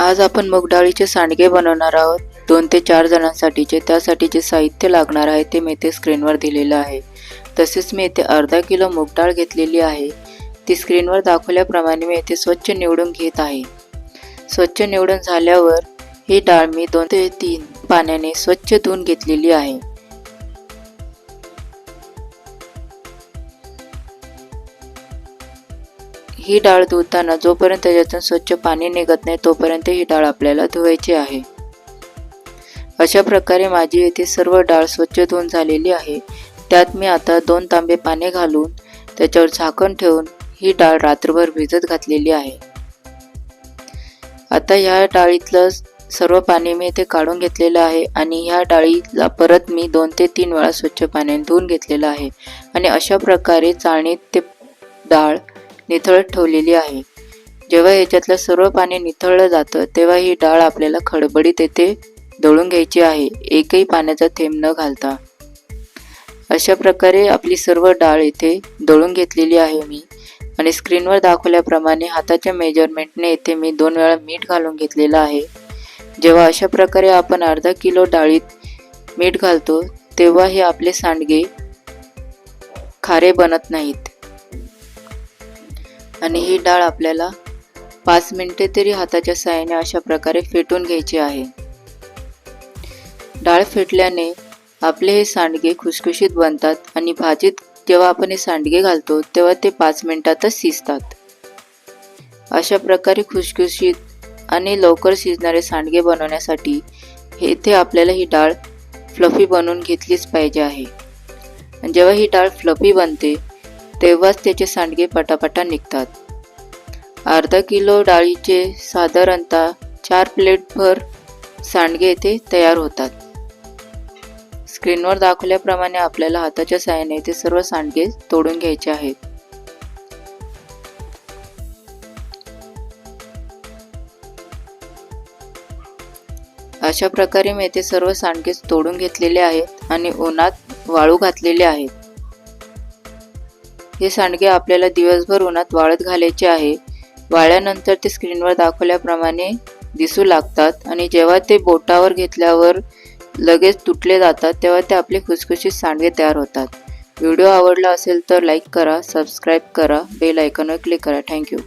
आज आपण मूग डाळीचे सांडगे बनवणार आहोत. दोन ते चार जणांसाठीचे त्यासाठी जे साहित्य लागणार आहे ते मी इथे स्क्रीनवर दिलेलं आहे. तसेच मी इथे अर्धा किलो मूग डाळ घेतलेली आहे. ती स्क्रीनवर दाखवल्याप्रमाणे मी इथे स्वच्छ निवडून घेत आहे. स्वच्छ निवडून झाल्यावर ही डाळ मी दोन ते तीन पाण्याने स्वच्छ धुवून घेतलेली आहे. ही डाळ धुताना जोपर्यंत त्याच्यातून स्वच्छ पाणी निघत नाही तोपर्यंत ही डाळ आपल्याला धुवायची आहे. अशा प्रकारे माझी येथे सर्व डाळ स्वच्छ धुवून झालेली आहे. त्यात मी आता दोन तांबे पाणी घालून त्याच्यावर झाकण ठेवून ही डाळ रात्रभर भिजत घातलेली आहे. आता ह्या डाळीतलं सर्व पाणी मी इथे काढून घेतलेलं आहे आणि ह्या डाळीला परत मी दोन ते तीन वेळा स्वच्छ पाण्याने धुवून घेतलेलं आहे. आणि अशा प्रकारे चाळणीत ते डाळ निथळत ठेवलेली आहे. जेव्हा ह्याच्यातलं सर्व पाणी निथळलं जातं तेव्हा ही डाळ आपल्याला खडबडीत येथे दळून घ्यायची आहे. एकही पाण्याचा थेंब न घालता. अशा प्रकारे आपली सर्व डाळ इथे दळून घेतलेली आहे मी. आणि स्क्रीनवर दाखवल्याप्रमाणे हाताच्या मेजरमेंटने इथे मी दोन वेळा मीठ घालून घेतलेलं आहे. जेव्हा अशा प्रकारे आपण अर्धा किलो डाळीत मीठ घालतो तेव्हा हे आपले सांडगे खारे बनत नाहीत. आणि ही डाळ आपल्याला पाच मिनिटे तरी हाताच्या साहाय्याने अशा प्रकारे फेटून घ्यायची आहे. डाळ फेटल्याने आपले हे सांडगे खुसखुशीत बनतात आणि भाजीत जेव्हा आपण हे सांडगे घालतो तेव्हा ते पाच मिनिटातच शिजतात. अशा प्रकारे खुसखुशीत आणि लवकर शिजणारे सांडगे बनवण्यासाठी येथे आपल्याला ही डाळ फ्लफी बनवून घेतलीच पाहिजे आहे. जेव्हा ही डाळ फ्लफी बनते तेव्हाच त्याचे सांडगे पटापटा निघतात. अर्धा किलो डाळीचे साधारणतः चार प्लेटभर सांडगे येथे तयार होतात. स्क्रीनवर दाखवल्याप्रमाणे आपल्याला हाताच्या साहाय्याने ते सर्व सांडगे तोडून घ्यायचे आहेत. अशा प्रकारे मी येथे सर्व सांडगे तोडून घेतलेले आहेत आणि उन्हात वाळू घातलेले आहेत. हे सांडगे आपल्याला दिवसभर उन्हात वाळत घालायचे आहे. वाळल्यानंतर ते स्क्रीनवर दाखवल्याप्रमाणे दिसू लागतात आणि जेव्हा ते बोटावर घेतल्यावर लगेच तुटले जातात तेव्हा ते आपले खुसखुशीत सांडगे तयार होतात. व्हिडिओ आवडला असेल तर लाईक करा सबस्क्राईब करा बेल आयकॉनवर क्लिक करा. थँक्यू.